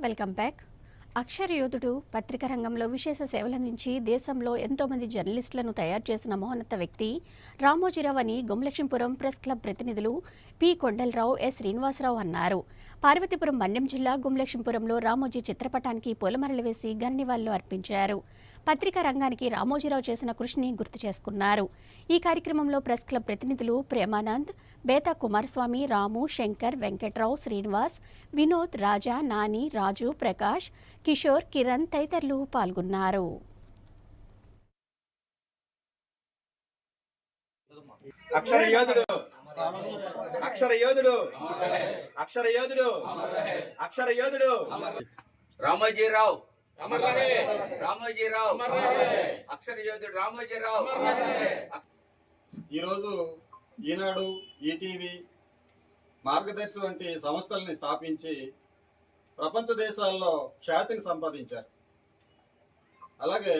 Welcome back. అక్షర యోధుడు పత్రిక రంగంలో విశేష సేవలందించి దేశంలో ఎంతోమంది జర్నలిస్టులను తయారు చేసిన మహోన్నత వ్యక్తి రామోజీరావు అని గుమలక్ష్మీపురం ప్రెస్ క్లబ్ ప్రతినిధులు పి. కొండలరావు ఎస్. శ్రీనివాసరావు అన్నారు. పార్వతీపురం మన్యం జిల్లా గుమలక్ష్మీపురంలో రామోజీ చిత్రపటానికి పూలమరలు వేసి గన్నివాళ్ళు అర్పించారు. పత్రికా రంగానికి రామోజీరావు చేసిన కృషిని గుర్తు చేసుకున్నారు. ఈ కార్యక్రమంలో ప్రెస్ క్లబ్ ప్రతినిధులు ప్రేమానంద్ బేతా కుమారస్వామి రాము శంకర్ వెంకట్రావు శ్రీనివాస్ వినోద్ రాజా నాని రాజు ప్రకాష్ కిషోర్ కిరణ్ తదితరులు పాల్గొన్నారు. అక్షర యోధుడు. అక్షర యోధుడు. అక్షర యోధుడు. అక్షర యోధుడు. రామోజీరావు రామోజీరావు! అక్షర యోధుడు రామోజీరావు! ఈరోజు ఈనాడు ఈటీవీ మార్గదర్శి వంటి సంస్థల్ని స్థాపించి ప్రపంచ దేశాల్లో ఖ్యాతిని సంపాదించారు. అలాగే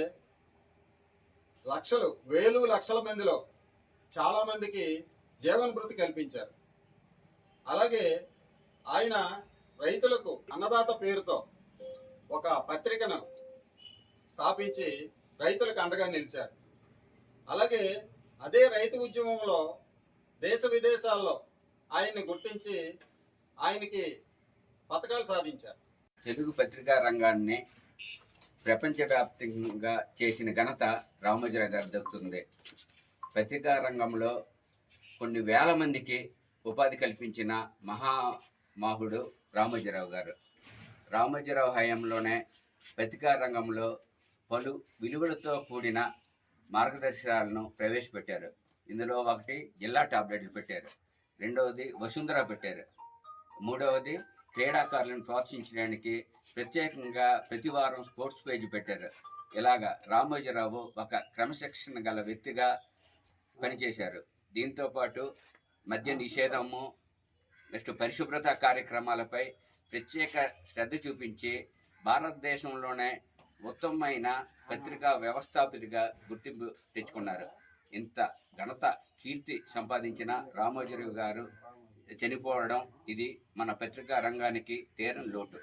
లక్షలు వేలు లక్షల మందిలో చాలా మందికి జీవన భృతి కల్పించారు. అలాగే ఆయన రైతులకు అన్నదాత పేరుతో ఒక పత్రికను స్థాపించి రైతులకు అండగా నిలిచారు. అలాగే అదే రైతు ఉద్యమంలో దేశ విదేశాల్లో ఆయన్ని గుర్తించి ఆయనకి పథకాలు సాధించారు. తెలుగు పత్రికా రంగాన్ని ప్రపంచవ్యాప్తంగా చేసిన ఘనత రామోజీరావు గారు దక్కుతుంది పత్రికా రంగంలో కొన్ని వేల మందికి ఉపాధి కల్పించిన మహామాహుడు రామోజీరావు గారు. రామోజీరావు హయాంలోనే పత్రికా రంగంలో పలు విలువలతో కూడిన మార్గదర్శకాలను ప్రవేశపెట్టారు. ఇందులో ఒకటి జిల్లా టాబ్లెట్లు పెట్టారు. రెండవది వసుంధర పెట్టారు. మూడవది క్రీడాకారులను ప్రోత్సహించడానికి ప్రత్యేకంగా ప్రతి వారం స్పోర్ట్స్ పేజ్ పెట్టారు. ఇలాగా రామోజీరావు ఒక క్రమశిక్షణ గల వ్యక్తిగా పనిచేశారు. దీంతో పాటు మద్య నిషేధము నెక్స్ట్ పరిశుభ్రత కార్యక్రమాలపై ప్రత్యేక శ్రద్ధ చూపించి భారతదేశంలోనే ఉత్తమమైన పత్రికా వ్యవస్థాపితగా గుర్తింపు తెచ్చుకున్నారు. ఇంత ఘనత కీర్తి సంపాదించిన రామోజీరావు గారు చనిపోవడం ఇది మన పత్రికా రంగానికి తీరని లోటు.